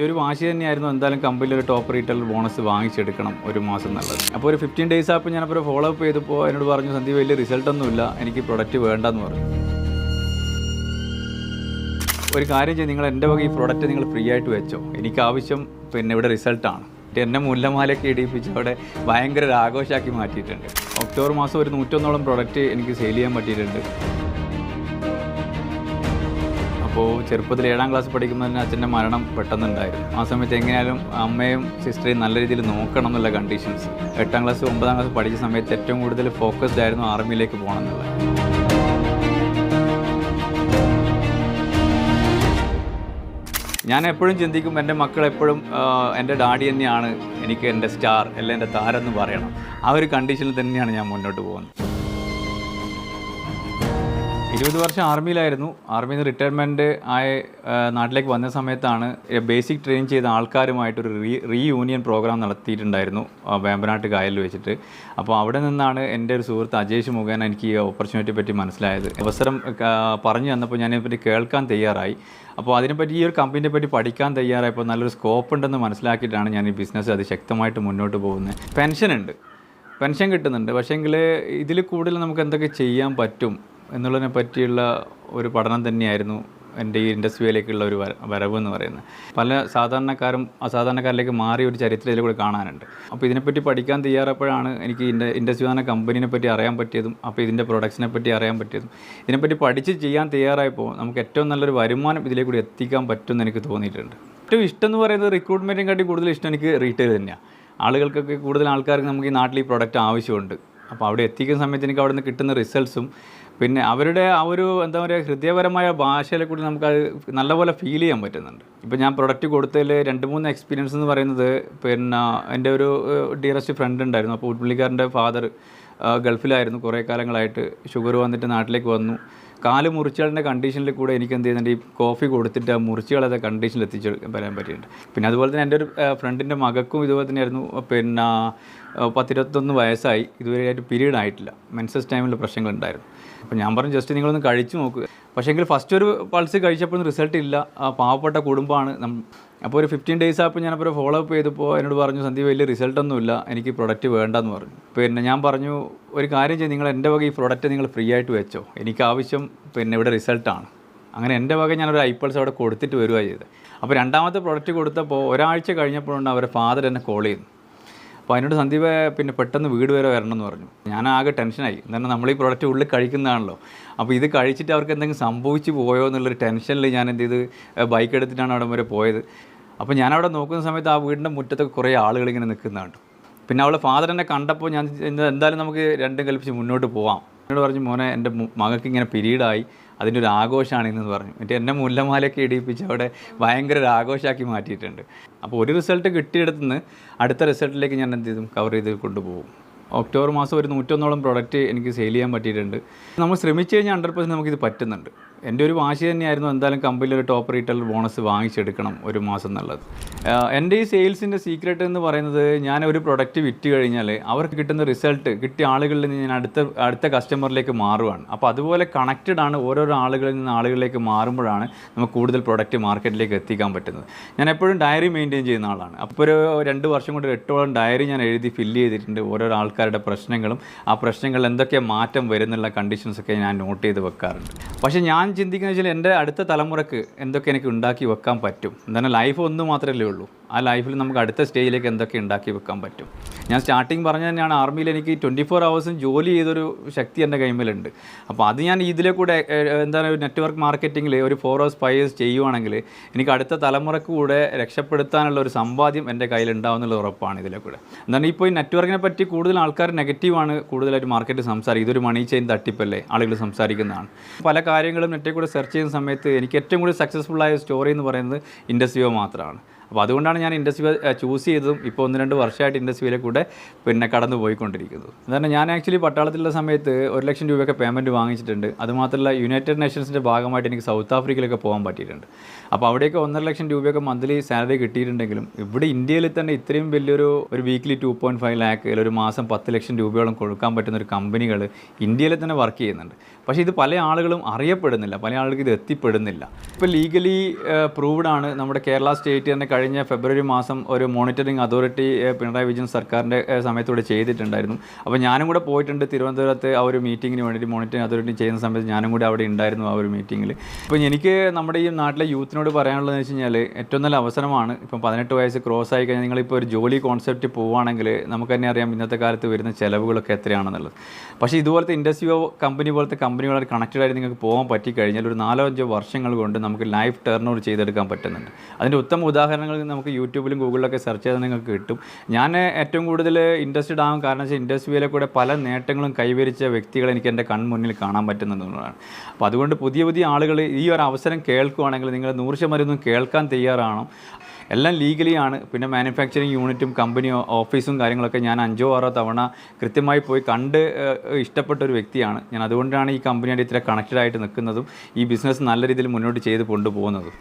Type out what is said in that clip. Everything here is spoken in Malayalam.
എന്റെ ഒരു വാശി തന്നെയായിരുന്നു എന്തായാലും കമ്പനിയിൽ ഒരു ടോപ്പ് റീറ്റെയിൽ ബോണസ് വാങ്ങിച്ചെടുക്കണം ഒരു മാസം നല്ലത് അപ്പോൾ ഒരു ഫിഫ്റ്റീൻ ഡേയ്സ് ആപ്പ് ഞാനപ്പോൾ ഫോളോ അപ്പ് ചെയ്തപ്പോൾ എന്നോട് പറഞ്ഞു സന്ദീപ് വലിയ റിസൾട്ട് ഒന്നുമില്ല എനിക്ക് പ്രൊഡക്റ്റ് വേണ്ടെന്ന് പറഞ്ഞു. ഒരു കാര്യം ചെയ്യും നിങ്ങൾ എന്റെ വക ഈ പ്രൊഡക്റ്റ് നിങ്ങൾ ഫ്രീ ആയിട്ട് വെച്ചോ. എനിക്ക് ആവശ്യം പിന്നെ ഇവിടെ റിസൾട്ടാണ് എന്നെ മുല്ലമാലയൊക്കെ ഇടിയിപ്പിച്ച് അവിടെ ഭയങ്കര ഒരു ആഘോഷമാക്കി മാറ്റിയിട്ടുണ്ട്. ഒക്ടോബർ മാസം ഒരു നൂറ്റൊന്നോളം പ്രൊഡക്റ്റ് എനിക്ക് സെയിൽ ചെയ്യാൻ പറ്റിയിട്ടുണ്ട്. അപ്പോൾ ചെറുപ്പത്തിൽ ഏഴാം ക്ലാസ് പഠിക്കുമ്പോൾ തന്നെ അച്ഛന്റെ മരണം പെട്ടെന്നുണ്ടായിരുന്നു. ആ സമയത്ത് എങ്ങനെയാലും അമ്മയും സിസ്റ്ററെയും നല്ല രീതിയിൽ നോക്കണം എന്നുള്ള കണ്ടീഷൻസ് എട്ടാം ക്ലാസ് ഒമ്പതാം ക്ലാസ് പഠിച്ച സമയത്ത് ഏറ്റവും കൂടുതൽ ഫോക്കസ്ഡ് ആയിരുന്നു ആർമിയിലേക്ക് പോകണം എന്നുള്ളത്. ഞാൻ എപ്പോഴും ചിന്തിക്കും എന്റെ മക്കൾ എപ്പോഴും എന്റെ ഡാഡി തന്നെയാണ് എനിക്ക് എന്റെ സ്റ്റാർ അല്ല എന്റെ താരം എന്ന് പറയണം. ആ ഒരു കണ്ടീഷനിൽ തന്നെയാണ് ഞാൻ മുന്നോട്ട് പോകുന്നത്. ഇരുപത് വർഷം ആർമിയിലായിരുന്നു. ആർമിയിൽ നിന്ന് റിട്ടയർമെന്റ് ആയ നാട്ടിലേക്ക് വന്ന സമയത്താണ് ബേസിക് ട്രെയിൻ ചെയ്ത ആൾക്കാരുമായിട്ടൊരു റീ റീ യൂണിയൻ പ്രോഗ്രാം നടത്തിയിട്ടുണ്ടായിരുന്നു വേമ്പനാട്ട് കായലിൽ വെച്ചിട്ട്. അപ്പോൾ അവിടെ നിന്നാണ് എന്റെ ഒരു സുഹൃത്ത് അജേഷ് മുഖേന എനിക്ക് ഈ ഓപ്പർച്യൂണിറ്റി പറ്റി മനസ്സിലായത്. അവസരം പറഞ്ഞു തന്നപ്പോൾ ഞാൻ ഇതിനെപ്പറ്റി കേൾക്കാൻ തയ്യാറായി. അപ്പോൾ അതിനെപ്പറ്റി ഈ ഒരു കമ്പനിയെ പറ്റി പഠിക്കാൻ തയ്യാറായപ്പോൾ നല്ലൊരു സ്കോപ്പ് ഉണ്ടെന്ന് മനസ്സിലാക്കിയിട്ടാണ് ഞാൻ ഈ ബിസിനസ് അത് ശക്തമായിട്ട് മുന്നോട്ട് പോകുന്നത്. പെൻഷനുണ്ട് പെൻഷൻ കിട്ടുന്നുണ്ട്. പക്ഷേങ്കിൽ ഇതിൽ കൂടുതൽ നമുക്ക് എന്തൊക്കെ ചെയ്യാൻ പറ്റും? എന്നുള്ളതിനെ പറ്റിയുള്ള ഒരു പഠനം തന്നെയായിരുന്നു എന്റെ ഈ ഇൻഡസ്ട്രിയിലേക്കുള്ള ഒരു വരവ് എന്ന് പറയുന്നത്. പല സാധാരണക്കാരും അസാധാരണക്കാരിലേക്ക് മാറിയ ഒരു ചരിത്രം ഇതിൽ കൂടെ കാണാനുണ്ട്. അപ്പോൾ ഇതിനെപ്പറ്റി പഠിക്കാൻ തയ്യാറപ്പോഴാണ് എനിക്ക് ഇന്റെ ഇൻഡസ്ട്രി എന്ന കമ്പനീനെ പറ്റി അറിയാൻ പറ്റിയതും അപ്പോൾ ഇതിന്റെ പ്രൊഡക്ട്സിനെ പറ്റി അറിയാൻ പറ്റിയതും. ഇതിനെപ്പറ്റി പഠിച്ച് ചെയ്യാൻ തയ്യാറായപ്പോൾ നമുക്ക് ഏറ്റവും നല്ലൊരു വരുമാനം ഇതിലേക്കൂടി എത്തിക്കാൻ പറ്റുമെന്ന് എനിക്ക് തോന്നിയിട്ടുണ്ട്. ഏറ്റവും ഇഷ്ടം എന്ന് പറയുന്നത് റിക്രൂട്ട്മെന്റിനെക്കാട്ടി കൂടുതൽ ഇഷ്ടം എനിക്ക് റീറ്റെയിൽ തന്നെയാണ്. ആളുകൾക്കൊക്കെ കൂടുതൽ ആൾക്കാർക്ക് നമുക്ക് ഈ നാട്ടിൽ ഈ പ്രൊഡക്റ്റ് ആവശ്യമുണ്ട്. അപ്പോൾ അവിടെ എത്തിക്കുന്ന സമയത്ത് എനിക്ക് അവിടെ നിന്ന് കിട്ടുന്ന റിസൾട്ട്സും പിന്നെ അവരുടെ ആ ഒരു എന്താ പറയുക ഹൃദയപരമായ ഭാഷയിലെ കൂടി നമുക്കത് നല്ലപോലെ ഫീൽ ചെയ്യാൻ പറ്റുന്നുണ്ട്. ഇപ്പോൾ ഞാൻ പ്രൊഡക്റ്റ് കൊടുത്തതിൽ രണ്ട് മൂന്ന് എക്സ്പീരിയൻസ് എന്ന് പറയുന്നത് പിന്നെ എന്റെ ഒരു ഡിയറസ്റ്റ് ഫ്രണ്ട് ഉണ്ടായിരുന്നു. അപ്പോൾ പുള്ളിക്കാരന്റെ ഫാദർ ഗൾഫിലായിരുന്നു. കുറേ കാലങ്ങളായിട്ട് ഷുഗർ വന്നിട്ട് നാട്ടിലേക്ക് വന്നു. കാൽ മുറിച്ചുകളുടെ കണ്ടീഷനിൽ കൂടെ എനിക്ക് എന്ത് ചെയ്യുന്നുണ്ട് ഈ കോഫി കൊടുത്തിട്ട് ആ മുറിച്ചുകളെ കണ്ടീഷനിൽ എത്തിച്ച് വരാൻ പറ്റിയിട്ടുണ്ട്. പിന്നെ അതുപോലെ തന്നെ എന്റെ ഒരു ഫ്രണ്ടിന്റെ മകക്കും ഇതുപോലെ തന്നെയായിരുന്നു. പിന്നെ പത്തിരുപത്തൊന്ന് വയസ്സായി. ഇതുവരെയായിട്ട് പീരീഡ് ആയിട്ടില്ല. മെൻസസ് ടൈമിൽ പ്രശ്നങ്ങളുണ്ടായിരുന്നു. അപ്പോൾ ഞാൻ പറഞ്ഞു ജസ്റ്റ് നിങ്ങളൊന്ന് കഴിച്ചു നോക്കുക പക്ഷേ എങ്കിൽ ഫസ്റ്റ് ഒരു പൾസ് കഴിച്ചപ്പോഴൊന്നും റിസൾട്ട് ഇല്ല. ആ പാവപ്പെട്ട കുടുംബമാണ്. അപ്പോൾ ഒരു ഫിഫ്റ്റീൻ ഡേയ്സ് ആയപ്പോൾ ഞാനപ്പോൾ ഫോളോ അപ്പ് ചെയ്തപ്പോൾ എന്നോട് പറഞ്ഞു സന്ധി വലിയ റിസൾട്ടൊന്നുമില്ല എനിക്ക് പ്രൊഡക്റ്റ് വേണ്ടെന്ന് പറഞ്ഞു. പിന്നെ ഞാൻ പറഞ്ഞു ഒരു കാര്യം ചെയ്ത് നിങ്ങൾ എന്റെ വക ഈ പ്രൊഡക്റ്റ് നിങ്ങൾ ഫ്രീ ആയിട്ട് വെച്ചോ. എനിക്ക് ആവശ്യം പിന്നെ ഇവിടെ റിസൾട്ടാണ് അങ്ങനെ എന്റെ വക ഞാനൊരു ഐപ്പൾസ് അവിടെ കൊടുത്തിട്ട് വരിക ചെയ്തത്. അപ്പോൾ രണ്ടാമത്തെ പ്രൊഡക്റ്റ് കൊടുത്തപ്പോൾ ഒരാഴ്ച കഴിഞ്ഞപ്പോഴാണ് അവരുടെ ഫാദർ എന്നെ കോൾ ചെയ്യുന്നു അപ്പോൾ അതിനോട് സന്ദീപ് പിന്നെ പെട്ടെന്ന് വീട് വരെ വരണം എന്ന് പറഞ്ഞു. ഞാൻ ആകെ ടെൻഷനായി. എന്താണ് നമ്മൾ ഈ പ്രോഡക്റ്റ് ഉള്ളിൽ കഴിക്കുന്നതാണല്ലോ. അപ്പോൾ ഇത് കഴിച്ചിട്ട് അവർക്ക് എന്തെങ്കിലും സംഭവിച്ചു പോയോ എന്നുള്ളൊരു ടെൻഷനിൽ ഞാൻ എന്ത് ചെയ്ത് ബൈക്ക് എടുത്തിട്ടാണ് അവിടെ വരെ പോയത്. അപ്പോൾ ഞാൻ അവിടെ നോക്കുന്ന സമയത്ത് ആ വീടിന്റെ മുറ്റത്തൊക്കെ കുറേ ആളുകൾ ഇങ്ങനെ നിൽക്കുന്നതാണ് പിന്നെ അവളെ ഫാദർ എന്നെ കണ്ടപ്പോൾ ഞാൻ എന്തായാലും നമുക്ക് രണ്ടും കൽപ്പിച്ച് മുന്നോട്ട് പോവാം. എന്നോട് പറഞ്ഞു മോനെ എന്റെ മകൾക്ക് ഇങ്ങനെ പിരീഡായി. അതിന്റെ ഒരു ആഘോഷമാണ് ഇന്നെന്ന് പറഞ്ഞു. എന്നിട്ട് എന്നെ മുല്ലമാലയൊക്കെ ഇടിയിപ്പിച്ച് അവിടെ ഭയങ്കര ഒരു ആഘോഷമാക്കി മാറ്റിയിട്ടുണ്ട്. അപ്പോൾ ഒരു റിസൾട്ട് കിട്ടിയെടുത്തുനിന്ന് അടുത്ത റിസൾട്ടിലേക്ക് ഞാൻ എന്ത് ചെയ്തും കവർ ചെയ്ത് കൊണ്ടുപോകും. ഒക്ടോബർ മാസം ഒരു നൂറ്റൊന്നോളം പ്രോഡക്റ്റ് എനിക്ക് സെയിൽ ചെയ്യാൻ പറ്റിയിട്ടുണ്ട്. നമ്മൾ ശ്രമിച്ചു കഴിഞ്ഞാൽ ഹൺഡ്രഡ് പെർസെന്റ് നമുക്കിത് പറ്റുന്നുണ്ട്. എന്റെ ഒരു വാശി തന്നെയായിരുന്നു എന്തായാലും കമ്പനിയിൽ ഒരു ടോപ്പ് റീറ്റെയിൽ ബോണസ് വാങ്ങിച്ചെടുക്കണം ഒരു മാസം എന്നുള്ളത്. എന്റെ ഈ സെയിൽസിന്റെ സീക്രട്ട് എന്ന് പറയുന്നത് ഞാൻ ഒരു പ്രൊഡക്റ്റ് വിറ്റ് കഴിഞ്ഞാൽ അവർക്ക് കിട്ടുന്ന റിസൾട്ട് കിട്ടിയ ആളുകളിൽ നിന്ന് ഞാൻ അടുത്ത അടുത്ത കസ്റ്റമറിലേക്ക് മാറുവാണ്. അപ്പോൾ അതുപോലെ കണക്റ്റഡ് ആണ് ഓരോരോ ആളുകളിൽ നിന്ന് ആളുകളിലേക്ക് മാറുമ്പോഴാണ് നമുക്ക് കൂടുതൽ പ്രൊഡക്റ്റ് മാർക്കറ്റിലേക്ക് എത്തിക്കാൻ പറ്റുന്നത്. ഞാൻ എപ്പോഴും ഡയറി മെയിന്റെയിൻ ചെയ്യുന്ന ആളാണ്. അപ്പോൾ ഒരു രണ്ട് വർഷം കൊണ്ട് എട്ടോളം ഡയറി ഞാൻ എഴുതി ഫില്ല് ചെയ്തിട്ടുണ്ട് ഓരോരോ ആൾക്കാരുടെ പ്രശ്നങ്ങളും ആ പ്രശ്നങ്ങളിൽ എന്തൊക്കെ മാറ്റം വരുന്നുള്ള കണ്ടീഷൻസൊക്കെ ഞാൻ നോട്ട് ചെയ്ത് വെക്കാറുണ്ട്. പക്ഷേ ഞാൻ ചിന്തിക്കുന്നത് വെച്ചാൽ എന്റെ അടുത്ത തലമുറയ്ക്ക് എന്തൊക്കെ എനിക്ക് ഉണ്ടാക്കി വെക്കാൻ പറ്റും? എന്താണ് ലൈഫ് ഒന്ന് മാത്രമല്ലേ ഉള്ളൂ. ആ ലൈഫിൽ നമുക്ക് അടുത്ത സ്റ്റേജിലേക്ക് എന്തൊക്കെ ഉണ്ടാക്കി വെക്കാൻ പറ്റും. ഞാൻ സ്റ്റാർട്ടിങ് പറഞ്ഞ തന്നെയാണ് ആർമിയിൽ എനിക്ക് ട്വന്റി ഫോർ ഹവേഴ്സും ജോലി ചെയ്തൊരു ശക്തി എന്റെ കൈമിലുണ്ട്. അപ്പോൾ അത് ഞാൻ ഇതിലെ കൂടെ എന്താണ് ഒരു നെറ്റ്വർക്ക് മാർക്കറ്റിങ്ങിൽ ഒരു ഫോർ ഹവേഴ്സ് ഫൈവ് ഹേഴ്സ് ചെയ്യുവാണെങ്കിൽ എനിക്ക് അടുത്ത തലമുറയ്ക്ക് കൂടെ രക്ഷപ്പെടുത്താനുള്ള ഒരു സമ്പാദ്യം എന്റെ കയ്യിൽ ഉണ്ടാവുന്നുള്ള ഉറപ്പാണ് ഇതിലെ കൂടെ. എന്താണ് ഇപ്പോൾ ഈ നെറ്റ്വർക്കിനെ പറ്റി കൂടുതൽ ആൾക്കാർ നെഗറ്റീവാണ് കൂടുതലായിട്ട് മാർക്കറ്റ് സംസാരിക്കും ഇതൊരു മണി ചെയിൻ തട്ടിപ്പല്ലേ? ആളുകൾ സംസാരിക്കുന്നതാണ്. പല കാര്യങ്ങളും നെറ്റിൽ കൂടെ സെർച്ച് ചെയ്യുന്ന സമയത്ത് എനിക്ക് ഏറ്റവും കൂടുതൽ സക്സസ്ഫുൾ ആയ സ്റ്റോറി എന്ന് പറയുന്നത് ഇൻഡസ്ട്രിയോ മാത്രമാണ്. അപ്പോൾ അതുകൊണ്ടാണ് ഞാൻ ഇൻഡസ്ട്രി ചൂസ് ചെയ്തതും ഇപ്പോൾ ഒന്ന് രണ്ട് വർഷമായിട്ട് ഇൻഡസ്ട്രിയിലെ കൂടെ പിന്നെ കടന്നു പോയിക്കൊണ്ടിരിക്കുന്നത് എന്താണ് ഞാൻ ആക്ച്വലി പട്ടാളത്തിലുള്ള സമയത്ത് ഒരു ലക്ഷം രൂപയൊക്കെ പേയ്മെന്റ് വാങ്ങിച്ചിട്ടുണ്ട്. അതുമാത്രമല്ല യുണൈറ്റഡ് നേഷൻസിന്റെ ഭാഗമായിട്ട് എനിക്ക് സൗത്ത് ആഫ്രിക്കയിലൊക്കെ പോകാൻ പറ്റിയിട്ടുണ്ട്. അപ്പോൾ അവിടെയൊക്കെ ഒന്നര ലക്ഷം രൂപയൊക്കെ മന്ത്ലി സാലറി കിട്ടിയിട്ടുണ്ടെങ്കിലും ഇവിടെ ഇന്ത്യയിൽ തന്നെ ഇത്രയും വലിയൊരു ഒരു weekly two point five lakh അല്ലെങ്കിൽ ഒരു മാസം പത്ത് ലക്ഷം രൂപയോളം കൊടുക്കാൻ പറ്റുന്ന ഒരു കമ്പനികൾ ഇന്ത്യയിൽ തന്നെ വർക്ക് ചെയ്യുന്നുണ്ട്. പക്ഷേ ഇത് പല ആളുകളും അറിയപ്പെടുന്നില്ല. പല ആളുകൾക്ക് ഇത് എത്തിപ്പെടുന്നില്ല. ഇപ്പോൾ ലീഗലി പ്രൂവ്ഡ് ആണ് നമ്മുടെ കേരള സ്റ്റേറ്റ് തന്നെ കഴിഞ്ഞ ഫെബ്രുവരി മാസം ഒരു മോണിറ്ററിംഗ് അതോറിറ്റി പിണറായി വിജയൻ സർക്കാരിന്റെ സമയത്തൂടെ ചെയ്തിട്ടുണ്ടായിരുന്നു. അപ്പോൾ ഞാനും കൂടെ പോയിട്ടുണ്ട് തിരുവനന്തപുരത്ത് ആ ഒരു മീറ്റിങ്ങിന് വേണ്ടിയിട്ട് മോണിറ്ററിംഗ് അതോറിറ്റി ചെയ്യുന്ന സമയത്ത് ഞാനും കൂടെ അവിടെ ഉണ്ടായിരുന്നു ആ ഒരു മീറ്റിങ്ങിൽ അപ്പോൾ എനിക്ക് നമ്മുടെ ഈ നാട്ടിലെ യൂത്തിനോട് പറയാനുള്ളതെന്ന് വെച്ച് കഴിഞ്ഞാൽ ഏറ്റവും നല്ല അവസരമാണ് ഇപ്പം പതിനെട്ട് വയസ്സ് ക്രോസ് ആയി കഴിഞ്ഞാൽ നിങ്ങളിപ്പോൾ ഒരു ജോലി കോൺസെപ്റ്റ് പോവുകയാണെങ്കിൽ നമുക്ക് തന്നെ അറിയാം ഇന്നത്തെ കാലത്ത് വരുന്ന ചിലവുകളൊക്കെ എത്രയാണെന്നുള്ളത്. പക്ഷേ ഇതുപോലത്തെ ഇൻഡസ്ട്രിയോ കമ്പനി പോലത്തെ കമ്പനികളായിട്ട് കണക്റ്റഡ് ആയിട്ട് നിങ്ങൾക്ക് പോകാൻ പറ്റിക്കഴിഞ്ഞാൽ ഒരു നാലോ അഞ്ചോ വർഷങ്ങൾ കൊണ്ട് നമുക്ക് ലൈഫ് ടേൺ ഓവർ ചെയ്തെടുക്കാൻ പറ്റുന്നുണ്ട്. അതിന്റെ ഉത്തമ ഉദാഹരണങ്ങൾ നമുക്ക് യൂട്യൂബിലും ഗൂഗിളിലൊക്കെ സെർച്ച് ചെയ്താൽ നിങ്ങൾക്ക് കിട്ടും. ഞാൻ ഏറ്റവും കൂടുതൽ ഇൻട്രസ്റ്റഡ് ആകും കാരണം വെച്ചാൽ ഇൻഡസ്ട്രിയിലെ കൂടെ പല നേട്ടങ്ങളും കൈവരിച്ച വ്യക്തികളെ എനിക്ക് എന്റെ കൺമുന്നിൽ കാണാൻ പറ്റുന്നതാണ്. അപ്പോൾ അതുകൊണ്ട് പുതിയ പുതിയ ആളുകൾ ഈ ഒരു അവസരം കേൾക്കുവാണെങ്കിൽ നിങ്ങൾ നൂറ് ശതമാനം കേൾക്കാൻ തയ്യാറാണോ എല്ലാം ലീഗലിയാണ് പിന്നെ മാനുഫാക്ചറിങ് യൂണിറ്റും കമ്പനിയോ ഓഫീസും കാര്യങ്ങളൊക്കെ ഞാൻ അഞ്ചോ ആറോ തവണ കൃത്യമായി പോയി കണ്ട് ഇഷ്ടപ്പെട്ട ഒരു വ്യക്തിയാണ്. ഞാൻ അതുകൊണ്ടാണ് ഈ കമ്പനിയായിട്ട് ഇത്ര കണക്റ്റഡ് ആയിട്ട് നിൽക്കുന്നതും ഈ ബിസിനസ് നല്ല രീതിയിൽ മുന്നോട്ട് ചെയ്ത് കൊണ്ടുപോകുന്നതും.